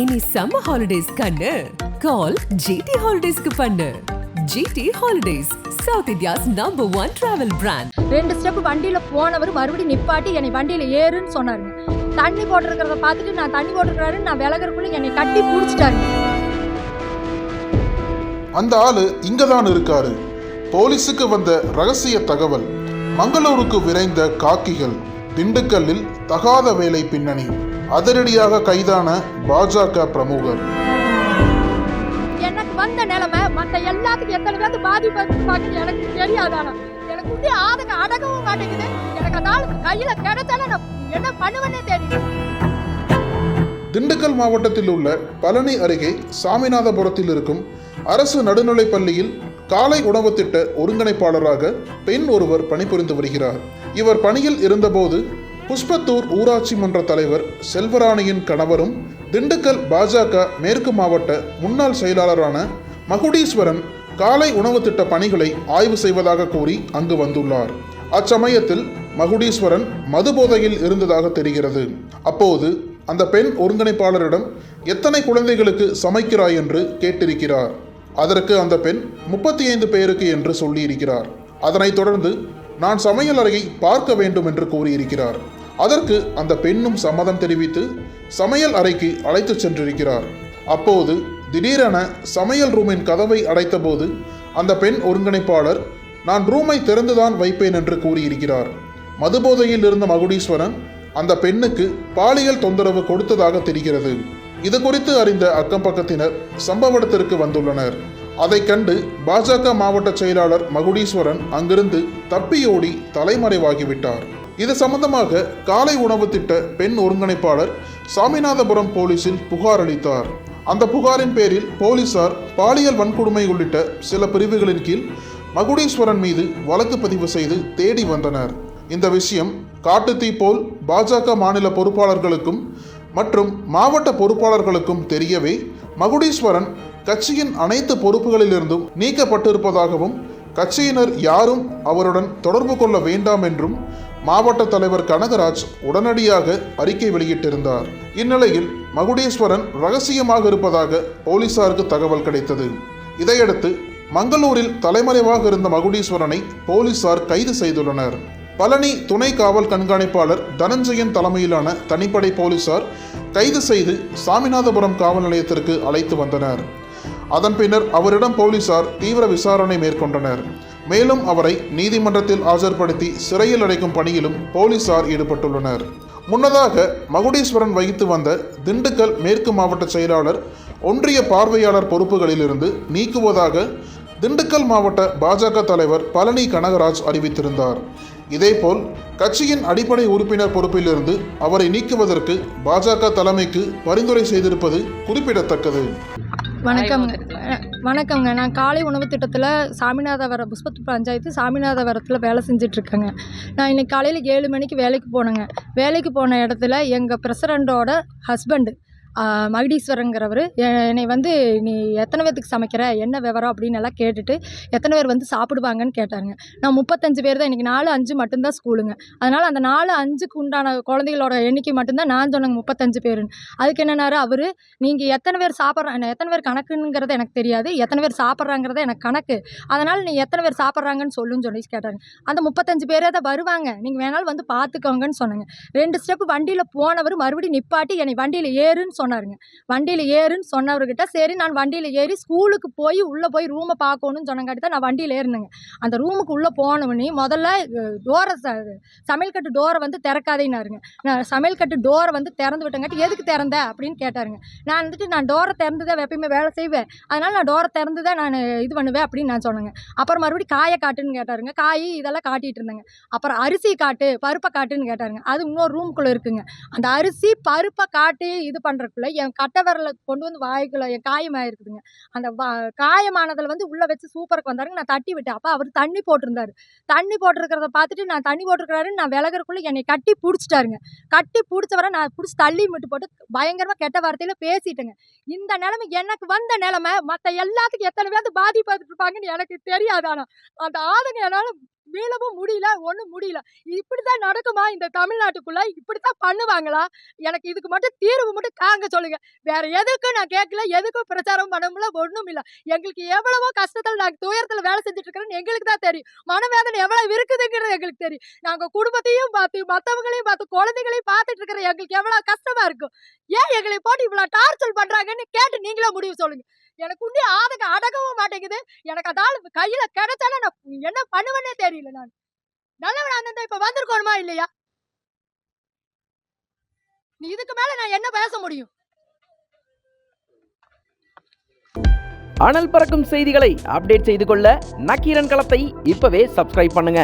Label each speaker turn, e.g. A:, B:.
A: இனி summer holidays கண்ணு. கால் GT ஹாலிடேஸ்க்கு பண்ணு. GT holidays south India's number one travel brand
B: ரெண்டு ஸ்டெப் வண்டியில போனவர் மறுபடியும் நிப்பாட்டி என்னை வண்டியில ஏறுன்னு சொன்னாருங்க தண்ணி போட்டிருக்கிறத பார்த்துட்டு நான் தண்ணி போட்டிருக்கிறாரு நான் விலகிறக்குள்ள என்னை கட்டி பிடிச்சிட்டாருங்க
C: அந்த ஆளு இங்கதான் இருக்காரு. போலீஸுக்கு வந்த ரகசிய தகவல் மங்களூருக்கு விரைந்த காக்கிகள் திண்டுக்கல்லில் தகாத வேலை பின்னணி. அதிரடியாக கைதான பாஜக பிரமுகர்.
B: எனக்கு வந்த நிலைமை மற்ற எல்லாத்துக்கும் எத்தனை பேர்த்து பாதிப்பு எனக்கு தெரியாதானா எனக்கு வந்து ஆதங்க அடங்கவும் மாட்டேங்குது. எனக்கு ஆள் கையில கிடைச்சாலும் நான் என்ன பண்ணுவேன்னே தெரியல.
C: திண்டுக்கல் மாவட்டத்தில் உள்ள பழனி அருகே சாமிநாதபுரத்தில் இருக்கும் அரசு நடுநிலைப் பள்ளியில் காலை உணவு திட்ட ஒருங்கிணைப்பாளராக பெண் ஒருவர் பணிபுரிந்து வருகிறார். இவர் பணியில் இருந்தபோது புஷ்பத்தூர் ஊராட்சி மன்ற தலைவர் செல்வராணியின் கணவரும் திண்டுக்கல் பாஜக மேற்கு மாவட்ட முன்னாள் செயலாளரான மகுடீஸ்வரன் காலை உணவு திட்ட பணிகளை ஆய்வு செய்வதாக கூறி அங்கு வந்துள்ளார். அச்சமயத்தில் மகுடீஸ்வரன் மதுபோதையில் இருந்ததாக தெரிகிறது. அப்போது அந்த பெண் ஒருங்கிணைப்பாளரிடம் எத்தனை குழந்தைகளுக்கு சமைக்கிறாய்? என்று கேட்டிருக்கிறார். அதற்கு அந்த பெண் முப்பத்தி ஐந்து பேருக்கு என்று சொல்லியிருக்கிறார். அதனைத் தொடர்ந்து நான் சமையல் அறையை பார்க்க வேண்டும் என்று கூறியிருக்கிறார். அதற்கு அந்த பெண்ணும் சம்மதம் தெரிவித்து சமையல் அறைக்கு அழைத்துச் சென்றிருக்கிறார். அப்போது திடீரென சமையல் ரூமின் கதவை அடைத்தபோது அந்த பெண் ஒருங்கிணைப்பாளர் நான் ரூமை திறந்துதான் வைப்பேன் என்று கூறியிருக்கிறார். மதுபோதையில் இருந்த மகுடீஸ்வரன் அந்த பெண்ணுக்கு பாலியல் தொந்தரவு கொடுத்ததாக தெரிகிறது. இது குறித்து அறிந்த அக்கம் பக்கத்தினர் சம்பவ இடத்திற்கு வந்துள்ளனர். அதை கண்டு பாஜக மாவட்ட செயலாளர் மகுடீஸ்வரன் அங்கிருந்து தப்பியோடி தலைமறைவாகிவிட்டார். இது சம்பந்தமாக காலை உணவு திட்ட பெண் ஒருங்கிணைப்பாளர் சாமிநாதபுரம் போலீசில் புகார் அளித்தார். அந்த புகாரின் பேரில் போலீசார் பாலியல் வன்கொடுமை உள்ளிட்ட சில பிரிவுகளின் கீழ் மகுடீஸ்வரன் மீது வழக்கு பதிவு செய்து தேடி வந்தனர். இந்த விஷயம் காட்டுத்தீ போல் பாஜக மாநில பொறுப்பாளர்களுக்கும் மற்றும் மாவட்ட பொறுப்பாளர்களுக்கும் தெரியவே மகுடீஸ்வரன் கட்சியின் அனைத்து பொறுப்புகளிலிருந்தும் நீக்கப்பட்டிருப்பதாகவும் கட்சியினர் யாரும் அவருடன் தொடர்பு கொள்ள வேண்டாம் என்றும் மாவட்ட தலைவர் கனகராஜ் உடனடியாக அறிக்கை வெளியிட்டிருந்தார். இந்நிலையில் மகுடீஸ்வரன் ரகசியமாக இருப்பதாக போலீசாருக்கு தகவல் கிடைத்தது. இதையடுத்து மங்களூரில் தலைமறைவாக இருந்த மகுடீஸ்வரனை போலீசார் கைது செய்துள்ளனர். பழனி துணை காவல் கண்காணிப்பாளர் தனஞ்சயன் தலைமையிலான தனிப்படை போலீசார் கைது செய்து சாமிநாதபுரம் காவல் நிலையத்திற்கு அழைத்து வந்தனர். அதன் பின்னர் அவரிடம் போலீசார் தீவிர விசாரணை மேற்கொண்டனர். மேலும் அவரை நீதிமன்றத்தில் ஆஜர்படுத்தி சிறையில் அடைக்கும் பணியிலும் போலீசார் ஈடுபட்டுள்ளனர். முன்னதாக மகுடீஸ்வரன் வகித்து வந்த திண்டுக்கல் மேற்கு மாவட்ட செயலாளர் ஒன்றிய பார்வையாளர் பொறுப்புகளிலிருந்து நீக்குவதாக திண்டுக்கல் மாவட்ட பாஜக தலைவர் பழனி கனகராஜ் அறிவித்திருந்தார். இதேபோல் கட்சியின் அடிப்படை உறுப்பினர் பொறுப்பிலிருந்து அவரை நீக்குவதற்கு பாஜக தலைமைக்கு பரிந்துரை செய்திருப்பது குறிப்பிடத்தக்கது.
B: வணக்கம்ங்க. அஹ், வணக்கம்ங்க. நான் காலை உணவு திட்டத்தில் சாமிநாதவரம் புஷ்பத்து பஞ்சாயத்து சாமிநாதவரத்தில் வேலை செஞ்சிட்ருக்கேங்க. நான் இன்னைக்கு காலையில் ஏழு மணிக்கு வேலைக்கு போனேங்க. வேலைக்கு போன இடத்துல எங்கள் பிரசிடண்டோட ஹஸ்பண்டு மகுடீஸ்வரங்கிறவர். என்னை வந்து நீ எத்தனை பேர்த்துக்கு சமைக்கிற? என்ன விவரம்? அப்படின்னு எல்லாம் கேட்டுட்டு எத்தனை பேர் வந்து சாப்பிடுவாங்கன்னு கேட்டாருங்க. நான் முப்பத்தஞ்சு பேர் தான். இன்றைக்கி நாலு அஞ்சு மட்டும்தான் ஸ்கூலுங்க. அதனால் அந்த நாலு அஞ்சுக்கு உண்டான குழந்தைகளோட எண்ணிக்கை மட்டும்தான் நான் சொன்னேங்க முப்பத்தஞ்சு பேருன்னு. அதுக்கு என்னன்னாரு? அவர் நீங்கள் எத்தனை பேர் சாப்பிட்றாங்க எத்தனை பேர் கணக்குங்கிறது எனக்கு தெரியாது. எத்தனை பேர் சாப்பிட்றாங்கிறத எனக்கு கணக்கு. அதனால் நீ எத்தனை பேர் சாப்பிட்றாங்கன்னு சொல்லுன்னு சொல்லி கேட்டாங்க அந்த முப்பத்தஞ்சு பேரே தான் வருவாங்க. நீங்கள் வேணாலும் வந்து பார்த்துக்கோங்கன்னு சொன்னாங்க. ரெண்டு ஸ்டெப் வண்டியில் போனவர் மறுபடியும் நிப்பாட்டி என்னை வண்டியில் ஏறுன்னு சொன்னாருங்க. வண்டியில் ஏறுன்னு சொன்னவர்கிட்ட சரி நான் வண்டியில் ஏறி ஸ்கூலுக்கு போய் உள்ளே போய் ரூமை பார்க்கணும்னு சொன்னங்காட்டி தான் நான் வண்டியில் ஏறினேங்க. அந்த ரூமுக்கு உள்ளே போனவனே முதல்ல டோரை சமையல் கட்டு டோரை வந்து திறக்காதேனாருங்க நான் சமையல் கட்டு டோரை வந்து திறந்து விட்டங்காட்டி எதுக்கு திறந்த? அப்படின்னு கேட்டாருங்க. நான் வந்துட்டு நான் டோரை திறந்து தான் எப்பயுமே வேலை செய்வேன். அதனால் நான் டோரை திறந்து தான் நான் இது பண்ணுவேன் அப்படின்னு நான் சொன்னேங்க. அப்புறம் மறுபடியும் காயை காட்டுன்னு கேட்டாருங்க. காய் இதெல்லாம் காட்டிகிட்டு இருந்தேங்க. அப்புறம் அரிசி காட்டு பருப்பை காட்டுன்னு கேட்டாருங்க. அது இன்னொரு ரூம்குள்ளே இருக்குங்க. அந்த அரிசி பருப்பை காட்டி இது பண்ணுறதுக்குள்ள என் கட்டை விரல கொண்டு வந்து வாய்க்குள்ள என் காயமாயிருக்குதுங்க. அந்த வா காயமானதில் வந்து உள்ளே வச்சு சூப்பருக்கு வந்தாருங்க. நான் தட்டி விட்டேன். அப்போ அவர் தண்ணி போட்டிருந்தாரு. தண்ணி போட்டிருக்கிறத பார்த்துட்டு நான் தண்ணி போட்டிருக்கிறாருன்னு நான் விலகிறக்குள்ளே என்னை கட்டி பிடிச்சிட்டாருங்க. கட்டி பிடிச்சவரை நான் பிடிச்சி தள்ளி விட்டு போட்டு பயங்கரமாக கெட்ட வார்த்தையில் பேசிட்டேங்க. இந்த நிலைமை எனக்கு வந்த நிலைமை மற்ற எல்லாத்துக்கும் எத்தனை பேர் பாதிப்பாட்டு இருப்பாங்கன்னு எனக்கு தெரியாது. ஆனால் அந்த ஆளுங்க என்னால் மீளவும் முடியல ஒன்றும் முடியல. இப்படிதான் நடக்குமா இந்த தமிழ்நாட்டுக்குள்ள? இப்படித்தான் பண்ணுவாங்களா? எனக்கு இதுக்கு மட்டும் தீர்வு மட்டும் காங்க சொல்லுங்க. வேற எதுக்கும் நான் கேட்கல எதுக்கும் பிரச்சாரம் பண்ண முடியல ஒன்றும் இல்லை. எங்களுக்கு எவ்வளவோ கஷ்டத்தில் நாங்கள் துயரத்தில் வேலை செஞ்சுட்டு இருக்கிறோன்னு எங்களுக்கு தான் தெரியும். மனவேதனை எவ்வளவு இருக்குதுங்கிறது எங்களுக்கு தெரியும். நாங்கள் குடும்பத்தையும் பார்த்து மற்றவங்களையும் பார்த்து குழந்தைகளையும் பார்த்துட்டு இருக்கிற எங்களுக்கு எவ்வளோ கஷ்டமா இருக்கும். ஏன் எங்களை போட்டு இவ்வளோ டார்ச்சர் பண்ணுறாங்கன்னு கேட்டு நீங்களே முடிவு சொல்லுங்க. எனக்கு உண்டி ஆதங்க அடகவும் மாட்டேங்குது. எனக்கு அதால் கையில் கிடைச்சாலும் நான் என்ன பண்ணுவேன்னே தெரியல நான். நல்லவன் அந்த இப்போ வந்திருக்கணுமா இல்லையா? நீ இதுக்கு மேலே நான் என்ன பேச முடியும்?
D: அனல் பறக்கும் செய்திகளை அப்டேட் செய்து கொள்ள நக்கீரன் களத்தை இப்பவே சப்ஸ்கிரைப் பண்ணுங்க.